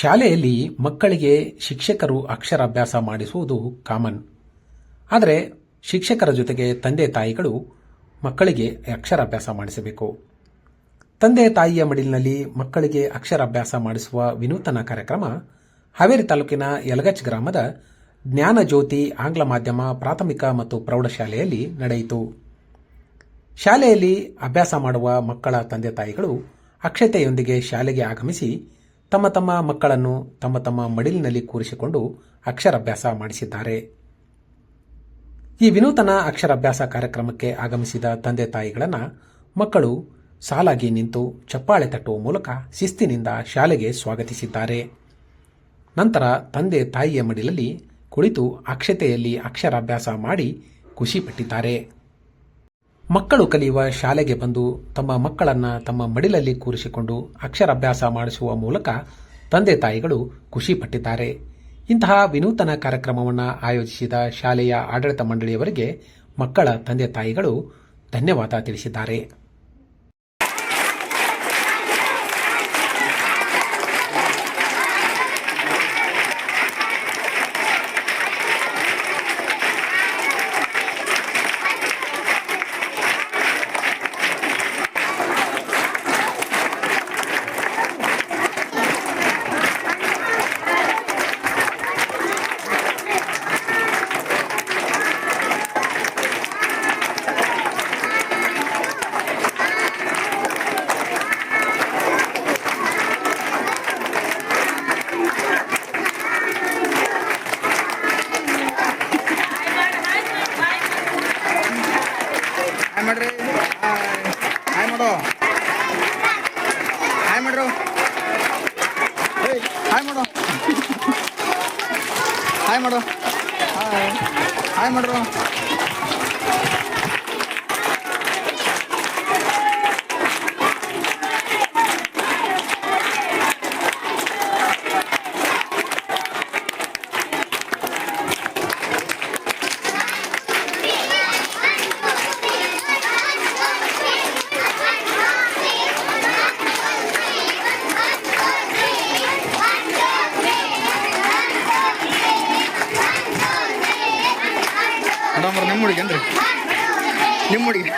ಶಾಲೆಯಲ್ಲಿ ಮಕ್ಕಳಿಗೆ ಶಿಕ್ಷಕರು ಅಕ್ಷರಾಭ್ಯಾಸ ಮಾಡಿಸುವುದು ಕಾಮನ್. ಆದರೆ ಶಿಕ್ಷಕರ ಜೊತೆಗೆ ತಂದೆ ತಾಯಿಗಳು ಮಕ್ಕಳಿಗೆ ಅಕ್ಷರಾಭ್ಯಾಸ ಮಾಡಿಸಬೇಕು. ತಂದೆ ತಾಯಿಯ ಮಡಿಲಿನಲ್ಲಿ ಮಕ್ಕಳಿಗೆ ಅಕ್ಷರಾಭ್ಯಾಸ ಮಾಡಿಸುವ ವಿನೂತನ ಕಾರ್ಯಕ್ರಮ ಹಾವೇರಿ ತಾಲೂಕಿನ ಯಲಗಚ್ ಗ್ರಾಮದ ಜ್ಞಾನಜ್ಯೋತಿ ಆಂಗ್ಲ ಮಾಧ್ಯಮ ಪ್ರಾಥಮಿಕ ಮತ್ತು ಪ್ರೌಢಶಾಲೆಯಲ್ಲಿ ನಡೆಯಿತು. ಶಾಲೆಯಲ್ಲಿ ಅಭ್ಯಾಸ ಮಾಡುವ ಮಕ್ಕಳ ತಂದೆ ತಾಯಿಗಳು ಅಕ್ಷತೆಯೊಂದಿಗೆ ಶಾಲೆಗೆ ಆಗಮಿಸಿ ತಮ್ಮ ತಮ್ಮ ಮಕ್ಕಳನ್ನು ತಮ್ಮ ತಮ್ಮ ಮಡಿಲಿನಲ್ಲಿ ಕೂರಿಸಿಕೊಂಡು ಅಕ್ಷರಾಭ್ಯಾಸ ಮಾಡಿಸಿದ್ದಾರೆ. ಈ ವಿನೂತನ ಅಕ್ಷರಾಭ್ಯಾಸ ಕಾರ್ಯಕ್ರಮಕ್ಕೆ ಆಗಮಿಸಿದ ತಂದೆ ತಾಯಿಗಳನ್ನು ಮಕ್ಕಳು ಸಾಲಾಗಿ ನಿಂತು ಚಪ್ಪಾಳೆ ತಟ್ಟುವ ಮೂಲಕ ಶಿಸ್ತಿನಿಂದ ಶಾಲೆಗೆ ಸ್ವಾಗತಿಸಿದ್ದಾರೆ. ನಂತರ ತಂದೆ ತಾಯಿಯ ಮಡಿಲಲ್ಲಿ ಕುಳಿತು ಅಕ್ಷತೆಯಲ್ಲಿ ಅಕ್ಷರಾಭ್ಯಾಸ ಮಾಡಿ ಖುಷಿಪಟ್ಟಿದ್ದಾರೆ ಮಕ್ಕಳು ಕಲಿಯುವ ಶಾಲೆಗೆ ಬಂದು ತಮ್ಮ ಮಕ್ಕಳನ್ನು ತಮ್ಮ ಮಡಿಲಲ್ಲಿ ಕೂರಿಸಿಕೊಂಡು ಅಕ್ಷರಾಭ್ಯಾಸ ಮಾಡಿಸುವ ಮೂಲಕ ತಂದೆ ತಾಯಿಗಳು ಖುಷಿಪಟ್ಟಿದ್ದಾರೆ ಇಂತಹ ವಿನೂತನ ಕಾರ್ಯಕ್ರಮವನ್ನು ಆಯೋಜಿಸಿದ ಶಾಲೆಯ ಆಡಳಿತ ಮಂಡಳಿಯವರಿಗೆ ಮಕ್ಕಳ ತಂದೆ ತಾಯಿಗಳು ಧನ್ಯವಾದ ತಿಳಿಸಿದ್ದಾರೆ. ಮಾಡು. ಹಾಯ್. ಹಾಯ್ ಮಾಡ್ರು ಮೇಡಮ್ ನಿಮ್ಮ ಹುಡುಗಿ ಏನ್ರಿ ನಿಮ್ಮ ಹುಡುಗಿ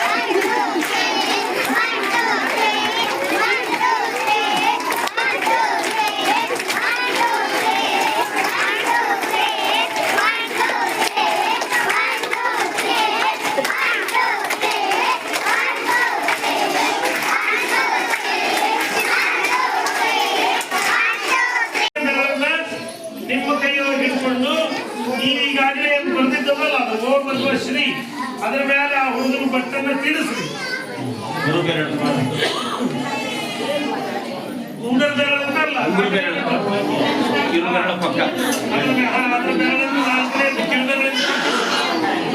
ಗಳನ್ನ ನಿಮ್ಮ ಕೈಯೊಳಗೆ ಹಿಡ್ಕೊಂಡು ನೀವು ಈಗಾಗಲೇ ಬಂದಿದ್ದವಲ್ಲ ಅದು ಹೋಗಿ ಬರುವ ಶ್ರೀ. ಅದರ ಮೇಲೆ ಆ ಹುಡುಗನ ಬಟ್ಟನ್ನ ತಿಳಿಸ್ರಿ ಪಕ್ಕ. ಅದ್ರ ಮೇ- ಆ, ಅದ್ರ ಬೆರಳನ್ನು ನಾಲ್ಕನೇ ಕಿರುಬೆರಳಿಂದ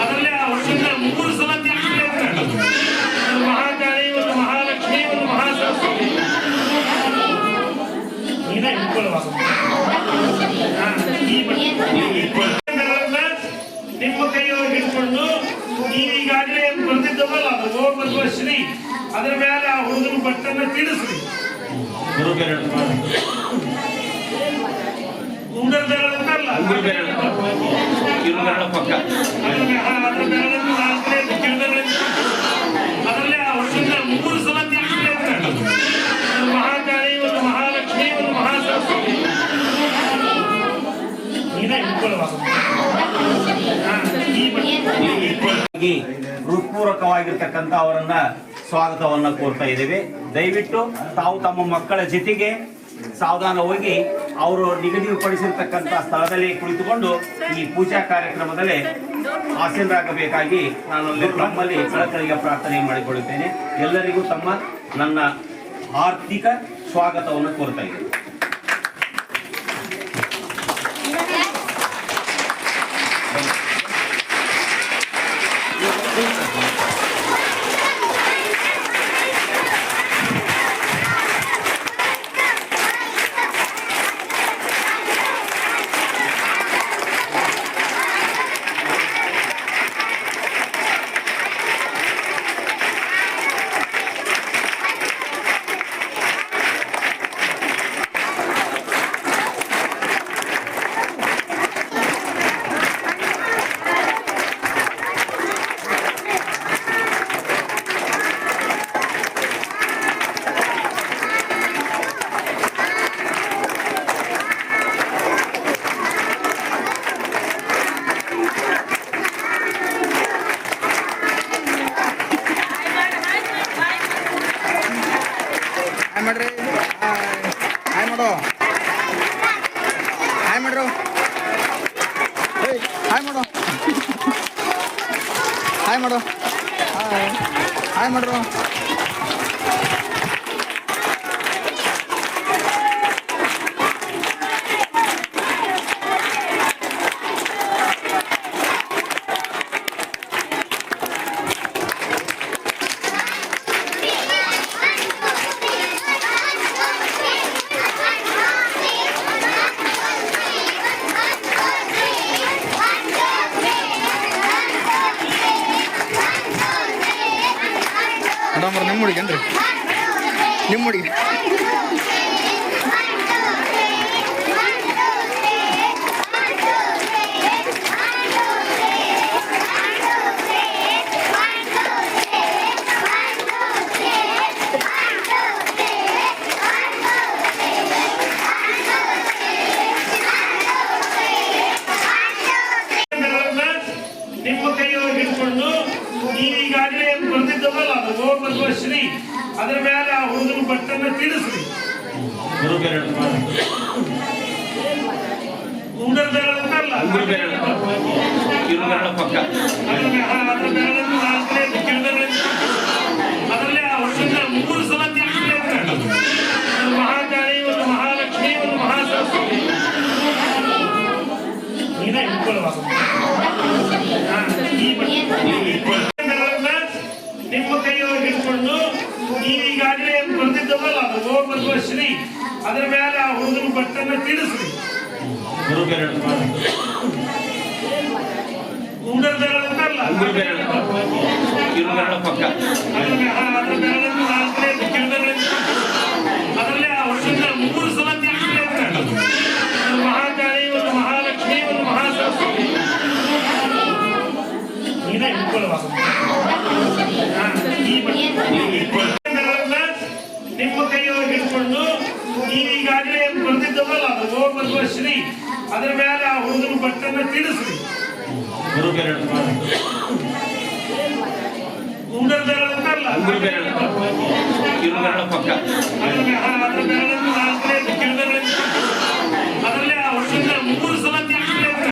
ಅದರಲ್ಲೇ ಆ ಹುಡುಗನ ಮೂರು ಸಲ ತಿಡಿಸ್ರಿ ಅಂತ ಒಂದು ಮಹಾಕಾಳಿ ಒಂದು ಮಹಾಲಕ್ಷ್ಮಿ ಒಂದು ಮಹಾಸರಸ್ವತಿ ನೀನೇ ಹಿಡ್ಕೊಳ್ಳುವಾಗ ಹಾ, ಈ ಬಟ್ಟೆ ಗಳನ್ನ ನಿಮ್ಮ ಕೈಯೊಳಗೆ ಹಿಡ್ಕೊಂಡು ನೀವು ಈಗಾಗಲೇ ಬಂದಿದ್ದವಲ್ಲ ಅದು ಹೋಗಿ ಬರುವ ಶ್ರೀ ಅದರ ಮೇಲೆ ಆ ಹುಡುಗನ ಕಿರುಬೆರಳ ಪಕ್ಕ. ಅದರಲ್ಲಿ ಆ, ಅದ್ರ ಬೆರಳನ್ನು ನಾಲ್ಕನೇ ಕಿರುಬೆರಳಿಂದ ಅದರಲ್ಲೇ ಆ ಹುಡುಗನ ಮೂರು ಸಲ ಮಹಾಕಾಳಿ ಒಂದು ಮಹಾಲಕ್ಷ್ಮಿ ಒಂದು ಮಹಾಸರಸ್ವತಿ. ನೀನೇ ಹಿಡ್ಕೊಳ್ಳುವಾಗ ಹಾ, ಈ ಬಟ್ಟೆ ಆಗಿ ಹೃತ್ಪೂರ್ವಕವಾಗಿರ್ತಕ್ಕಂಥ ಅವರನ್ನ ಸ್ವಾಗತವನ್ನ ಕೋರ್ತಾ ಇದ್ದೇವೆ. ದಯವಿಟ್ಟು ತಾವು ತಮ್ಮ ಮಕ್ಕಳ ಜೊತೆಗೆ ಸಾವಧಾನ ಹೋಗಿ ಅವರು ನಿಗದಿಪಡಿಸಿರ್ತಕ್ಕಂಥ ಸ್ಥಳದಲ್ಲಿ ಕುಳಿತುಕೊಂಡು ಈ ಪೂಜಾ ಕಾರ್ಯಕ್ರಮದಲ್ಲಿ ಆಸೀನರಾಗಬೇಕಾಗಿ ನಾನು ನಮ್ಮಲ್ಲಿ ತಮ್ಮಲ್ಲಿ ಕಳಕಳಿಗೆ ಪ್ರಾರ್ಥನೆ ಮಾಡಿಕೊಳ್ಳುತ್ತೇನೆ. ಎಲ್ಲರಿಗೂ ತಮ್ಮ ನನ್ನ ಆರ್ಥಿಕ ಸ್ವಾಗತವನ್ನು ಕೋರ್ತಾ ಇದ್ದೇನೆ. ಹಾಯ್ ಮಾಡು ಹಾಯ್ ಮಾಡು ಹಾಯ್ ಹಾಯ್ ಮಾಡ್ರು ಮೇಡಮ್ ನಿಮ್ಮ ಹುಡುಗಿ ಏನ್ರಿ ನಿಮ್ಮ ಹುಡುಗಿ ಬರುವ ಶ್ರೀ ಅದರ ಮೇಲೆ ಆ ಹುಡುಗನ ಬಟ್ಟನ್ನ ತಿಳಿಸ್ರಿ ಉಂಗುರು ಬೆರಳು ಪಕ್ಕ ಅದರ ಮೇ- ಆ, ಅದರ ಬೆರಳನ್ನು ನಾಲ್ಕನೇ ಕಿರುಬೆರಳನ್ನು ಅದರಲ್ಲಿ ಆ ಹುಡುಗನ ಮೂರು ಸಲ ತಿಳಿಸ್ರಿ ಒಂದು ಮಹಾಕಾಳಿ ಒಂದು ಮಹಾಲಕ್ಷ್ಮಿ ಒಂದು ಮಹಾಸರಸ್ವತಿ. ನೀನೇ ಹಿಡ್ಕೊಳ್ಳುವಾಗ ಹಾ, ಈ ಬಟ್ಟೆಗಳನ್ನ ನಿಮ್ಮ ಕೈಯೊಳಗೆ ಹಿಡ್ಕೊಂಡು ನೀವು ಈಗಾಗಲೇ ಬಂದಿದ್ದವಲ್ಲ, ಅದು ಹೋಗಿ ಬರುವ ಶ್ರೀ ಅದರ ಮೇಲೆ ಆ ಹುಡುಗನ ಬಟ್ಟನ್ನ ತಿಳಿಸ್ರಿ ಉಂಡರ್ದಲ್ಲ ಪಕ್ಕ ಅದರ ಮೇ- ಆ, ಅದರ ಬೆರಳನ್ನು ನಾಲ್ಕನೇ ಕಿರುಬೆರಳನ್ನು ಅದರಲ್ಲೇ ಆ ಹುಡುಗನ ಮೂರು ಸಲ ತಿಳಿಸ್ರಿ ಅಂದ್ರೆ ಒಂದು ಮಹಾಕಾಳಿ ಒಂದು ಮಹಾಲಕ್ಷ್ಮಿ ಒಂದು ಮಹಾಸರಸ್ವತಿ ನೀನೇ ಹಿಡ್ಕೊಳ್ಳುವಾಗ ಹಾ, ಈ ಬಟ್ಟೆಗಳನ್ನ ನಿಮ್ಮ ಕೈಯೊಳಗೆ ಹಿಡ್ಕೊಂಡು ನೀವು ಈಗಾಗಲೇ ಬರ್ತಿದ್ದವಲ್ಲ ಅದು ಹೋಗಿ ಬರುವ ಶ್ರೀ ಅದರ ಮೇಲೆ ಆ ಹುಡುಗನ ಬಟ್ಟನ್ನ ತಿಳಿಸ್ರಿ ಬೆರಳು ಅದರ ಮೇ- ಆ, ಅದರ ಬೆರಳನ್ನು